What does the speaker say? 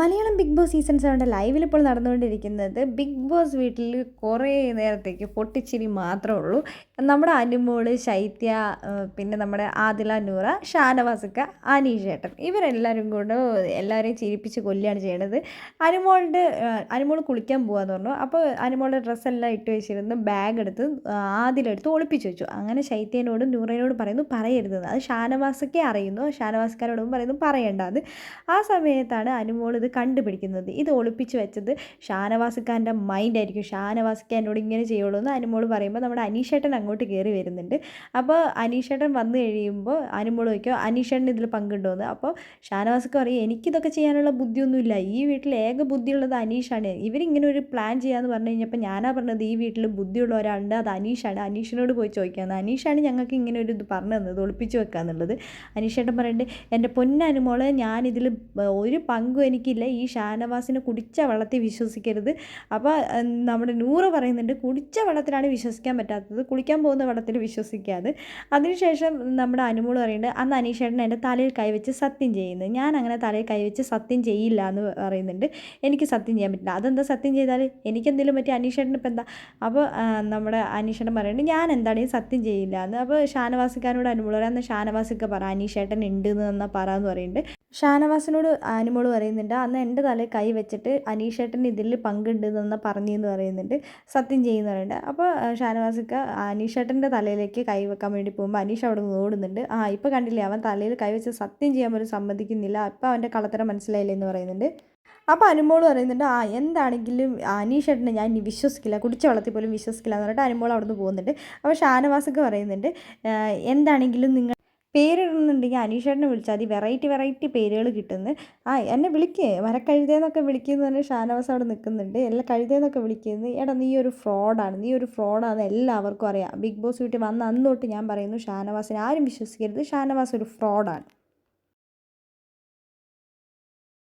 Malayalam Bigg Boss season സെവന്റെ ലൈവിൽ ഇപ്പോൾ നടന്നുകൊണ്ടിരിക്കുന്നത് ബിഗ് ബോസ് വീട്ടിൽ കുറേ നേരത്തേക്ക് പൊട്ടിച്ചിരി മാത്രമേ ഉള്ളൂ. നമ്മുടെ അനുമോൾ ശൈത്യ പിന്നെ നമ്മുടെ ആദില നൂറ ഷാനവാസുക്ക അനീഷ് ഏട്ടൻ ഇവരെല്ലാവരും കൂടെ എല്ലാവരെയും ചിരിപ്പിച്ച് കൊല്ലുകയാണ് ചെയ്യണത്. അനുമോളുടെ അനുമോൾ കുളിക്കാൻ പോകാന്ന് പറഞ്ഞു. അപ്പോൾ അനുമോളുടെ ഡ്രസ്സെല്ലാം ഇട്ട് വെച്ചിരുന്നു ബാഗ് എടുത്ത് ആദിലെടുത്ത് ഒളിപ്പിച്ച് വെച്ചു. അങ്ങനെ ശൈത്യനോടും നൂറയോടും പറയുന്നു പറയരുതെന്ന്. അത് ഷാനവാസക്കെ അറിയുന്നു. ഷാനവാസക്കാരോടും പറയുന്നു പറയണ്ട. അത് ആ സമയത്താണ് അനുമോൾ ഇത് കണ്ടുപിടിക്കുന്നത്. ഇത് ഒളിപ്പിച്ച് വെച്ചത് ഷാനവാസിക്കാരന്റെ മൈൻഡ് ആയിരിക്കും. ഷാനവാസിക്ക എന്നോട് ഇങ്ങനെ ചെയ്യുള്ളൂ എന്ന് അനുമോൾ പറയുമ്പോൾ നമ്മുടെ അനീഷേട്ടൻ അങ്ങോട്ട് കയറി വരുന്നുണ്ട്. അപ്പോൾ അനീഷേട്ടൻ വന്നു കഴിയുമ്പോൾ അനുമോൾ ചോദിക്കും അനീഷേട്ടൻ ഇതിൽ പങ്കുണ്ടോയെന്ന് അപ്പോൾ ഷാനവാസിക്ക് പറയും എനിക്കിതൊക്കെ ചെയ്യാനുള്ള ബുദ്ധിയൊന്നുമില്ല. ഈ വീട്ടിൽ ഏക ബുദ്ധിയുള്ളത് അനീഷാണ്. ഇവരിങ്ങനെ ഒരു പ്ലാൻ ചെയ്യാമെന്ന് പറഞ്ഞു കഴിഞ്ഞപ്പോൾ ഞാനാ പറഞ്ഞത് ഈ വീട്ടിൽ ബുദ്ധിയുള്ള ഒരാളുണ്ട് അത് അനീഷാണ്. അനീഷിനോട് പോയി ചോദിക്കാമെന്ന് അനീഷാണ് ഞങ്ങൾക്ക് ഇങ്ങനെ ഒരു ഇത് പറഞ്ഞു തന്നത് ഒളിപ്പിച്ച് വെക്കാന്നുള്ളത്. അനീഷേട്ടൻ പറയുന്നുണ്ട് എന്റെ പൊന്നനുമോളെ ഞാനിതിൽ ഒരു പങ്കും എനിക്കില്ല ഈ ഷാനവാസിനെ കുടിച്ച വെള്ളത്തിൽ വിശ്വസിക്കരുത്. അപ്പോൾ നമ്മുടെ നൂറ് പറയുന്നുണ്ട് കുടിച്ച വെള്ളത്തിലാണ് വിശ്വസിക്കാൻ പറ്റാത്തത്. കുളിക്കാൻ പോകുന്ന വെള്ളത്തിൽ വിശ്വസിക്കാതെ. അതിനുശേഷം നമ്മുടെ അനുമോൾ പറയുന്നുണ്ട് അന്ന് അനീഷേട്ടൻ എന്റെ തലയിൽ കൈവച്ച് സത്യം ചെയ്യുന്നു. ഞാൻ അങ്ങനെ തലയിൽ കൈവച്ച് സത്യം ചെയ്യില്ല എന്ന് പറയുന്നുണ്ട്. എനിക്ക് സത്യം ചെയ്യാൻ പറ്റില്ല. അതെന്താ സത്യം ചെയ്താൽ എനിക്കെന്തെങ്കിലും പറ്റി അനീഷേട്ടൻ ഇപ്പം എന്താ? അപ്പോൾ നമ്മുടെ അനീഷേട്ടൻ പറയുന്നുണ്ട് ഞാൻ എന്താണെങ്കിലും സത്യം ചെയ്യില്ല എന്ന്. അപ്പോൾ ഷാനവാസിക്കാരോട് അനുമോൾ പറയാം എന്നാൽ ഷാനവാസിക്ക പറ അനീഷേട്ടൻ ഉണ്ട് എന്ന് എന്നാൽ പറ എന്ന് പറയുന്നുണ്ട്. ഷാനവാസിനോട് ആനിമോൾ പറയുന്നുണ്ട് അന്ന് എന്റെ തലയിൽ കൈ വെച്ചിട്ട് അനീഷേട്ടൻ ഇതിൽ പങ്കുണ്ട് എന്ന് പറഞ്ഞെന്ന് പറയുന്നുണ്ട് സത്യം ചെയ്യുന്ന പറയുന്നുണ്ട്. അപ്പോൾ ഷാനവാസിക്ക് അനീഷേട്ടന്റെ തലയിലേക്ക് കൈ വെക്കാൻ വേണ്ടി പോകുമ്പോൾ അനീഷ് അവിടെ നിന്ന് ഓടുന്നുണ്ട്. ആ ഇപ്പോൾ കണ്ടില്ലേ അവൻ തലയിൽ കൈ വെച്ച് സത്യം ചെയ്യാൻ പോലും സമ്മതിക്കുന്നില്ല അപ്പോൾ അവന്റെ കള്ളത്തരം മനസ്സിലായില്ലേ എന്ന് പറയുന്നുണ്ട്. അപ്പോൾ അനുമോൾ പറയുന്നുണ്ട് ആ എന്താണെങ്കിലും അനീഷേട്ടനെ ഞാൻ ഇനി വിശ്വസിക്കില്ല കുടിച്ച വെള്ളത്തിൽ പോലും വിശ്വസിക്കില്ല എന്ന് പറഞ്ഞിട്ട് അനുമോൾ അവിടെ നിന്ന് പോകുന്നുണ്ട്. അപ്പോൾ ഷാനവാസൊക്കെ പറയുന്നുണ്ട് എന്താണെങ്കിലും നിങ്ങൾ പേരിടുന്നുണ്ടെങ്കിൽ അനീഷേട്ടനെ വിളിച്ചാൽ മതി. വെറൈറ്റി വെറൈറ്റി പേരുകൾ കിട്ടുന്നു. ആ എന്നെ വിളിക്കേ. മരക്കഴുതേന്നൊക്കെ വിളിക്കുന്നു പറഞ്ഞ് ഷാനവാസ് അവിടെ നിൽക്കുന്നുണ്ട്. എല്ലാം കഴുതേന്നൊക്കെ വിളിക്കുന്നത് എടാ നീ ഒരു ഫ്രോഡാണ്. നീ ഒരു ഫ്രോഡാണെന്ന് എല്ലാവർക്കും അറിയാം. ബിഗ് ബോസ് വീട്ടിൽ വന്ന അന്നോട്ട് ഞാൻ പറയുന്നു ഷാനവാസിനെ ആരും വിശ്വസിക്കരുത്. ഷാനവാസ് ഒരു ഫ്രോഡാണ്.